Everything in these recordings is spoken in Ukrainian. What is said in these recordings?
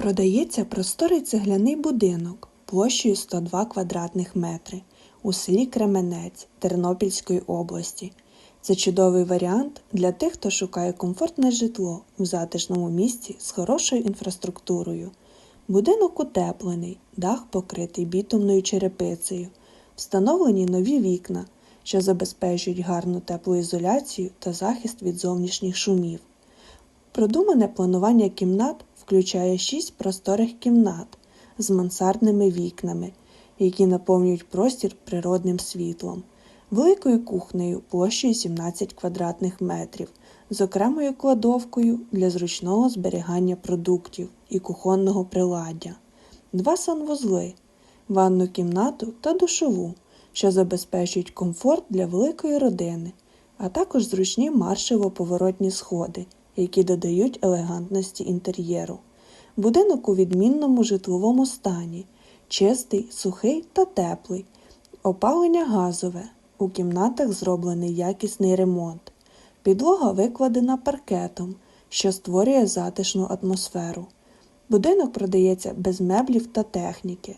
Продається просторий цегляний будинок площею 102 квадратних метри у селі Кременець Тернопільської області. Це чудовий варіант для тих, хто шукає комфортне житло в затишному місці з хорошою інфраструктурою. Будинок утеплений, дах покритий бітумною черепицею, встановлені нові вікна, що забезпечують гарну теплоізоляцію та захист від зовнішніх шумів. Продумане планування кімнат включає шість просторих кімнат з мансардними вікнами, які наповнюють простір природним світлом, великою кухнею площею 17 квадратних метрів, з окремою кладовкою для зручного зберігання продуктів і кухонного приладдя, два санвузли, ванну кімнату та душову, що забезпечують комфорт для великої родини, а також зручні маршево-поворотні сходи, які додають елегантності інтер'єру. Будинок у відмінному житловому стані, чистий, сухий та теплий, опалення газове. У кімнатах зроблений якісний ремонт. Підлога викладена паркетом, що створює затишну атмосферу. Будинок продається без меблів та техніки.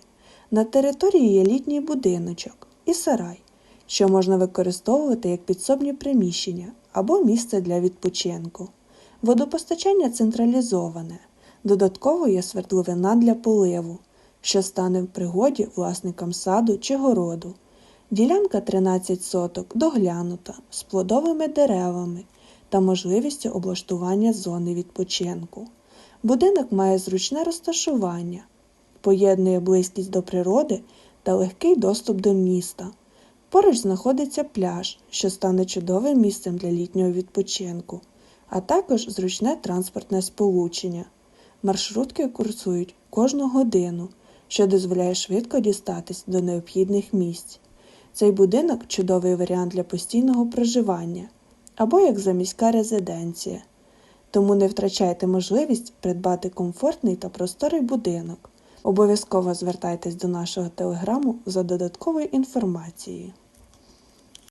На території є літній будиночок і сарай, що можна використовувати як підсобні приміщення або місце для відпочинку. Водопостачання централізоване. Додатково є свердловина для поливу, що стане в пригоді власникам саду чи городу. Ділянка 13 соток доглянута з плодовими деревами та можливістю облаштування зони відпочинку. Будинок має зручне розташування, поєднує близькість до природи та легкий доступ до міста. Поруч знаходиться пляж, що стане чудовим місцем для літнього відпочинку, а також зручне транспортне сполучення. Маршрутки курсують кожну годину, що дозволяє швидко дістатись до необхідних місць. Цей будинок чудовий варіант для постійного проживання або як заміська резиденція. Тому не втрачайте можливість придбати комфортний та просторий будинок. Обов'язково звертайтесь до нашого телеграму за додатковою інформацією.